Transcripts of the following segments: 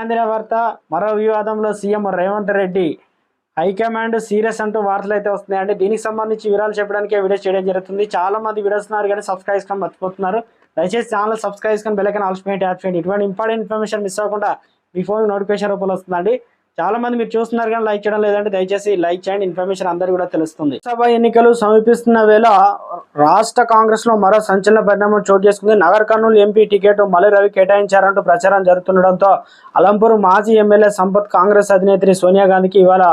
ఆంధ్ర వార్త మరో వివాదంలో CM Revanth Reddy. High command serious అంటూ వార్తలు అయితే వస్తున్నాయండి. దీనికి సంబంధించి వివరాలు చెప్పడానికి వీడియో చేయడం జరుగుతుంది. చాలా మంది వీడియోస్ ఉన్నారు కానీ సబ్స్క్రైబ్ చేసుకొని మర్చిపోతున్నారు. దయచేసి ఛానల్ సబ్స్క్రైబ్ చేసుకొని బెల్లకన్ ఆల్స్ పెయింట్ చేయండి. ఇటువంటి ఇంపార్టెంట్ ఇన్ఫర్మేషన్ మిస్ అవ్వకుండా మీ ఫోన్ నోటిఫికేషన్ రూపంలో వస్తుందండి. చాలా మంది మీరు చూస్తున్నారు కానీ లైక్ చేయడం లేదంటే దయచేసి లైక్ చేయండి. ఇన్ఫర్మేషన్ అందరికీ కూడా తెలుస్తుంది. సభ ఎన్నికలు సమీపిస్తున్న వేళ రాష్ట్ర కాంగ్రెస్లో మరో సంచలన పరిణామం చోటు చేసుకుంది. నగర్ కర్నూలు ఎంపీ టికెట్ మలి రవి కేటాయించారంటూ ప్రచారం జరుగుతుండడంతో అలంపూర్ మాజీ ఎమ్మెల్యే సంపత్ కాంగ్రెస్ అధినేత్రి సోనియా గాంధీకి ఇవాళ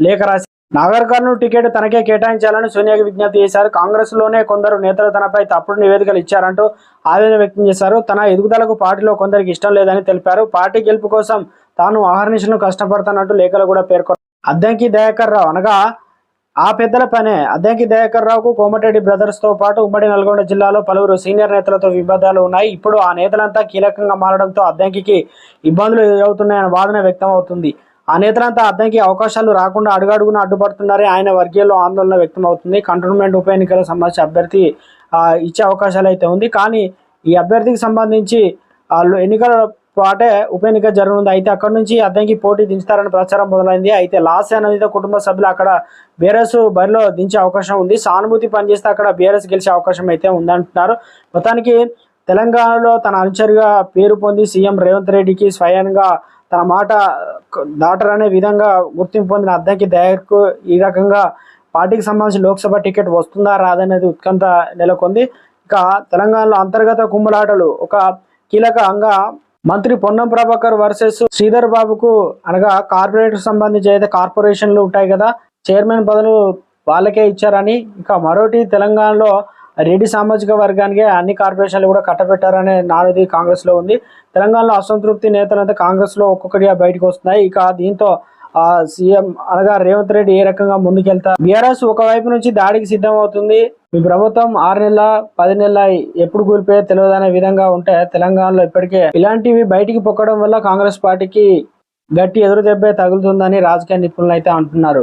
లేఖ రాసి నాగర్ కర్నూలు టికెట్ తనకే కేటాయించాలని సోనియాకి విజ్ఞప్తి చేశారు. కాంగ్రెస్లోనే కొందరు నేతలు తనపై తప్పుడు నివేదికలు ఇచ్చారంటూ ఆవేదన వ్యక్తం చేశారు. తన ఎదుగుదలకు పార్టీలో కొందరికి ఇష్టం లేదని తెలిపారు. పార్టీ గెలుపు కోసం తాను ఆహర్నిశలను కష్టపడతానంటూ లేఖలు కూడా పేర్కొన్నారు అద్దంకి దయాకర్ రావు అనగా ఆ పెద్దల పనే. అద్దంకి దయాకర్ రావుకు కోమటిరెడ్డి బ్రదర్స్తో పాటు ఉమ్మడి నల్గొండ జిల్లాలో పలువురు సీనియర్ నేతలతో విభేదాలు ఉన్నాయి. ఇప్పుడు ఆ నేతలంతా కీలకంగా మారడంతో అద్దంకి ఇబ్బందులు ఎదురవుతున్నాయన్న వాదన వ్యక్తం అవుతుంది ఆ నేతలంతా అద్దంకి అవకాశాలు రాకుండా అడుగడుగున అడ్డుపడుతున్నారని ఆయన వర్గీయుల్లో ఆందోళన వ్యక్తం అవుతుంది కంటోన్మెంట్ ఉప ఎన్నికలకు సంబంధించి అభ్యర్థి ఇచ్చే అవకాశాలు అయితే ఉంది. కానీ ఈ అభ్యర్థికి సంబంధించి వాళ్ళు ఎన్నికల పాటే ఉప ఎన్నిక జరగనుంది. అయితే అక్కడ నుంచి అద్దంకి పోటీ దించుతారని ప్రచారం మొదలైంది. అయితే లాస్ అనేది కుటుంబ సభ్యులు అక్కడ బీఆర్ఎస్ బరిలో దించే అవకాశం ఉంది. సానుభూతి పనిచేస్తే అక్కడ బీఆర్ఎస్ గెలిచే అవకాశం అయితే ఉందంటున్నారు. మొత్తానికి తెలంగాణలో తన అనుచరుగా పేరు పొంది సీఎం రేవంత్ రెడ్డికి స్వయంగా తన మాట దాటరనే విధంగా గుర్తింపు పొందిన అద్దంకి దయకు ఈ రకంగా పార్టీకి సంబంధించి లోక్సభ టికెట్ వస్తుందా రాదనేది ఉత్కంఠ నెలకొంది. ఇక తెలంగాణలో అంతర్గత కుమ్ములాటలు ఒక కీలక అంగ మంత్రి పొన్నం ప్రభాకర్ వర్సెస్ శ్రీధర్ బాబుకు అనగా కార్పొరేట్ సంబంధించి అయితే కార్పొరేషన్లు ఉంటాయి కదా చైర్మన్ పదవులు వాళ్ళకే ఇచ్చారని ఇక మరోటి తెలంగాణలో రెడ్డి సామాజిక వర్గానికి అన్ని కార్పొరేషన్లు కూడా కట్టబెట్టారనే నానుది కాంగ్రెస్లో ఉంది. తెలంగాణలో అసంతృప్తి నేతలంతా కాంగ్రెస్లో ఒక్కొక్కటిగా బయటకు వస్తున్నాయి. ఇక దీంతో సీఎం అనగా రేవంత్ రెడ్డి ఏ రకంగా ముందుకెళ్తారు బీఆర్ఎస్ ఒకవైపు నుంచి దాడికి సిద్ధం అవుతుంది మీ ప్రభుత్వం ఆరు నెలల పది నెలల ఎప్పుడు కూలిపోయే తెలియదనే విధంగా ఉంటే తెలంగాణలో ఇప్పటికే ఇలాంటివి బయటికి పొక్కడం వల్ల కాంగ్రెస్ పార్టీకి గట్టి ఎదురు దెబ్బే తగులుతుందని రాజకీయ నిపుణులు అయితే అంటున్నారు.